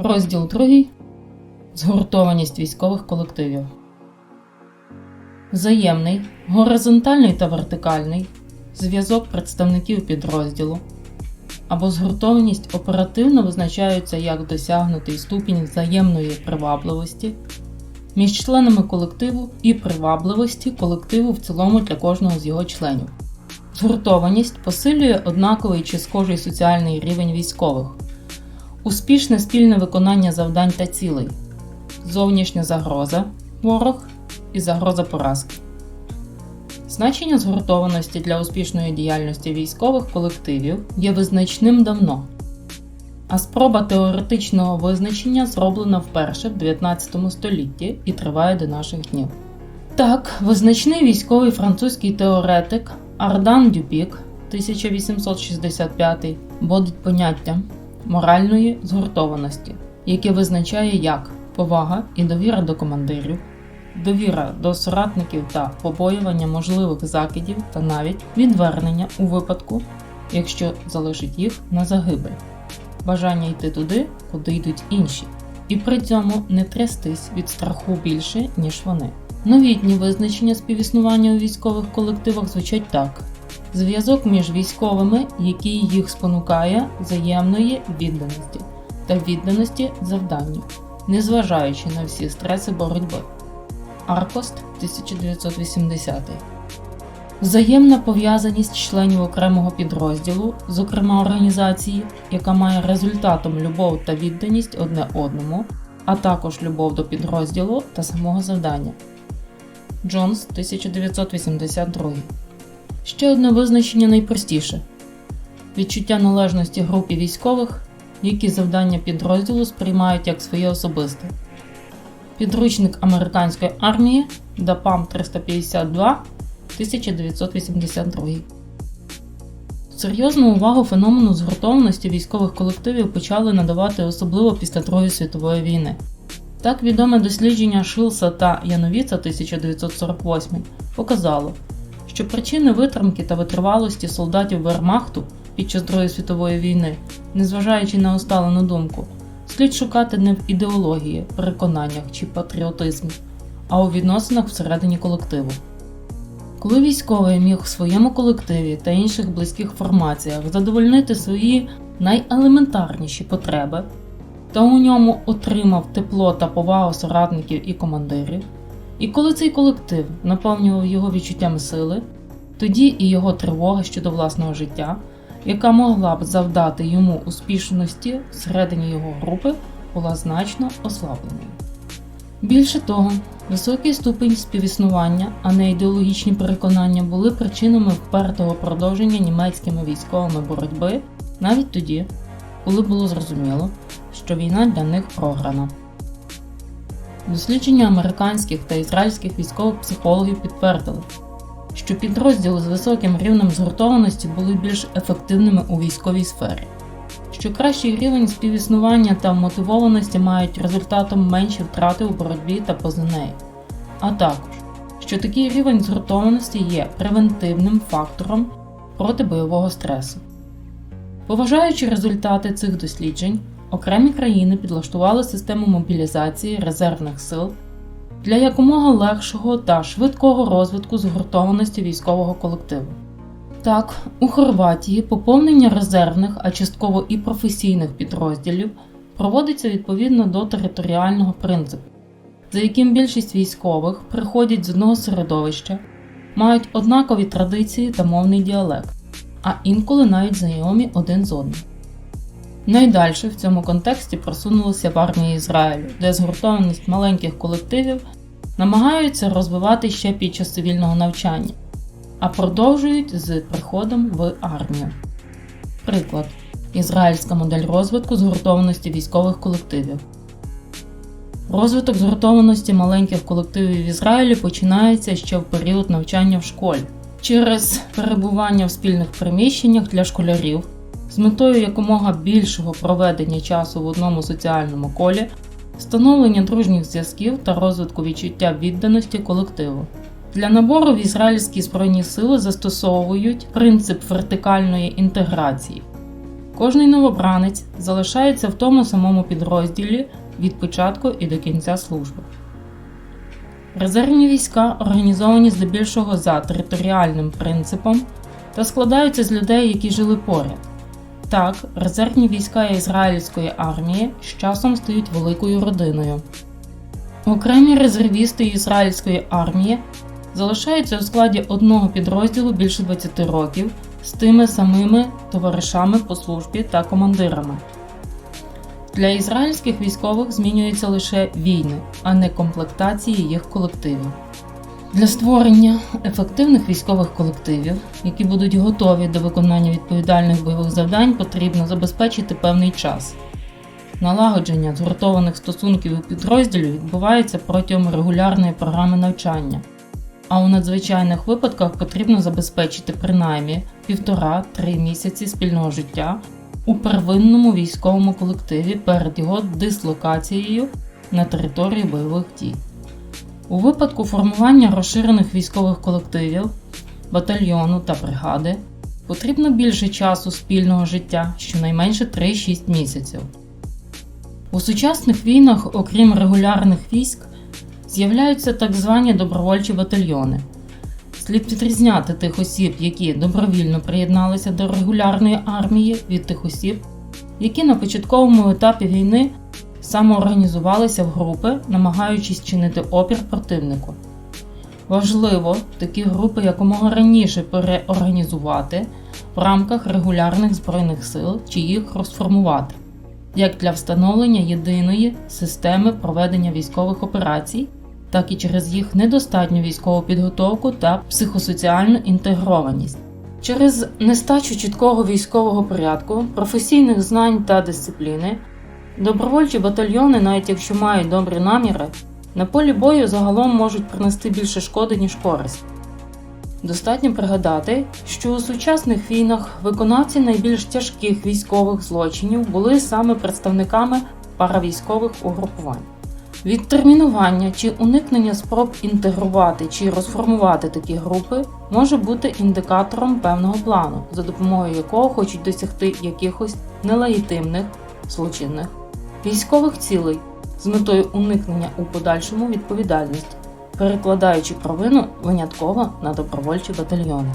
Розділ 2. Згуртованість військових колективів. Взаємний, горизонтальний та вертикальний зв'язок представників підрозділу або згуртованість оперативно визначаються як досягнутий ступінь взаємної привабливості між членами колективу і привабливості колективу в цілому для кожного з його членів. Згуртованість посилює однаковий чи схожий соціальний рівень військових, успішне спільне виконання завдань та цілей, зовнішня загроза ворог і загроза поразки. Значення згуртованості для успішної діяльності військових колективів є визначним давно, а спроба теоретичного визначення зроблена вперше в 19 столітті і триває до наших днів. Так, визначний військовий французький теоретик Ардан Дюпік 1865 вводить поняття моральної згуртованості, яке визначає як повага і довіра до командирів, довіра до соратників та побоювання можливих закидів та навіть відвернення у випадку, якщо залишить їх на загибель, бажання йти туди, куди йдуть інші, і при цьому не трястись від страху більше, ніж вони. Новітні визначення співіснування у військових колективах звучать так: зв'язок між військовими, який їх спонукає взаємної відданості та відданості завданню, незважаючи на всі стреси боротьби. Аркост 1980 Взаємна пов'язаність членів окремого підрозділу, зокрема організації, яка має результатом любов та відданість одне одному, а також любов до підрозділу та самого завдання. Джонс 1982. Ще одне визначення найпростіше відчуття належності групі військових, які завдання підрозділу сприймають як своє особисте. Підручник американської армії ДАПАМ 352 1982. Серйозну увагу феномену згуртованості військових колективів почали надавати особливо після Другої світової війни. Так відоме дослідження Шилса та Яновіца 1948 показало, що причини витримки та витривалості солдатів Вермахту під час Другої світової війни, незважаючи на усталену думку, слід шукати не в ідеології, переконаннях чи патріотизмі, а у відносинах всередині колективу. Коли військовий міг в своєму колективі та інших близьких формаціях задовольнити свої найелементарніші потреби, та у ньому отримав тепло та повагу соратників і командирів, і коли цей колектив наповнював його відчуттям сили, тоді і його тривога щодо власного життя, яка могла б завдати йому успішності всередині його групи, була значно ослабленою. Більше того, високий ступень співіснування, а не ідеологічні переконання були причинами впертого продовження німецькими військовими боротьби навіть тоді, коли було зрозуміло, що війна для них програна. Дослідження американських та ізраїльських військових психологів підтвердили, що підрозділи з високим рівнем згуртованості були більш ефективними у військовій сфері, що кращий рівень співіснування та мотивованості мають результатом менші втрати у боротьбі та поза нею, а також що такий рівень згуртованості є превентивним фактором проти бойового стресу. Поважаючи результати цих досліджень, окремі країни підлаштували систему мобілізації резервних сил для якомога легшого та швидкого розвитку згуртованості військового колективу. Так, у Хорватії поповнення резервних, а частково і професійних підрозділів проводиться відповідно до територіального принципу, за яким більшість військових приходять з одного середовища, мають однакові традиції та мовний діалект, а інколи навіть знайомі один з одним. Найдальше в цьому контексті просунулися в армії Ізраїлю, де згуртованість маленьких колективів намагаються розвивати ще під час цивільного навчання, а продовжують з приходом в армію. Приклад: Ізраїльська модель розвитку згуртованості військових колективів. Розвиток згуртованості маленьких колективів в Ізраїлі починається ще в період навчання в школі через перебування в спільних приміщеннях для школярів з метою якомога більшого проведення часу в одному соціальному колі, встановлення дружніх зв'язків та розвитку відчуття відданості колективу. Для набору в ізраїльські збройні сили застосовують принцип вертикальної інтеграції, Кожний новобранець залишається в тому самому підрозділі від початку і до кінця служби. Резервні війська організовані здебільшого за територіальним принципом та складаються з людей, які жили поряд. Так, резервні війська ізраїльської армії з часом стають великою родиною. Окремі резервісти ізраїльської армії залишаються у складі одного підрозділу більше 20 років з тими самими товаришами по службі та командирами. Для ізраїльських військових змінюються лише війни, а не комплектації їх колективів. Для створення ефективних військових колективів, які будуть готові до виконання відповідальних бойових завдань, потрібно забезпечити певний час. Налагодження згуртованих стосунків у підрозділі відбувається протягом регулярної програми навчання, а у надзвичайних випадках потрібно забезпечити принаймні півтора-три місяці спільного життя у первинному військовому колективі перед його дислокацією на території бойових дій. У випадку формування розширених військових колективів, батальйону та бригади потрібно більше часу спільного життя, щонайменше 3-6 місяців. У сучасних війнах, окрім регулярних військ, з'являються так звані добровольчі батальйони. Слід відрізняти тих осіб, які добровільно приєдналися до регулярної армії, від тих осіб, які на початковому етапі війни самоорганізувалися в групи, намагаючись чинити опір противнику. Важливо такі групи якомога раніше переорганізувати в рамках регулярних збройних сил чи їх розформувати, як для встановлення єдиної системи проведення військових операцій, так і через їх недостатню військову підготовку та психосоціальну інтегрованість. Через нестачу чіткого військового порядку, професійних знань та дисципліни, добровольчі батальйони, навіть якщо мають добрі наміри, на полі бою загалом можуть принести більше шкоди, ніж користь. Достатньо пригадати, що у сучасних війнах виконавці найбільш тяжких військових злочинів були саме представниками паравійськових угрупувань. Відтермінування чи уникнення спроб інтегрувати чи розформувати такі групи може бути індикатором певного плану, за допомогою якого хочуть досягти якихось нелегітимних злочинних військових цілей з метою уникнення у подальшому відповідальності, перекладаючи провину винятково на добровольчі батальйони.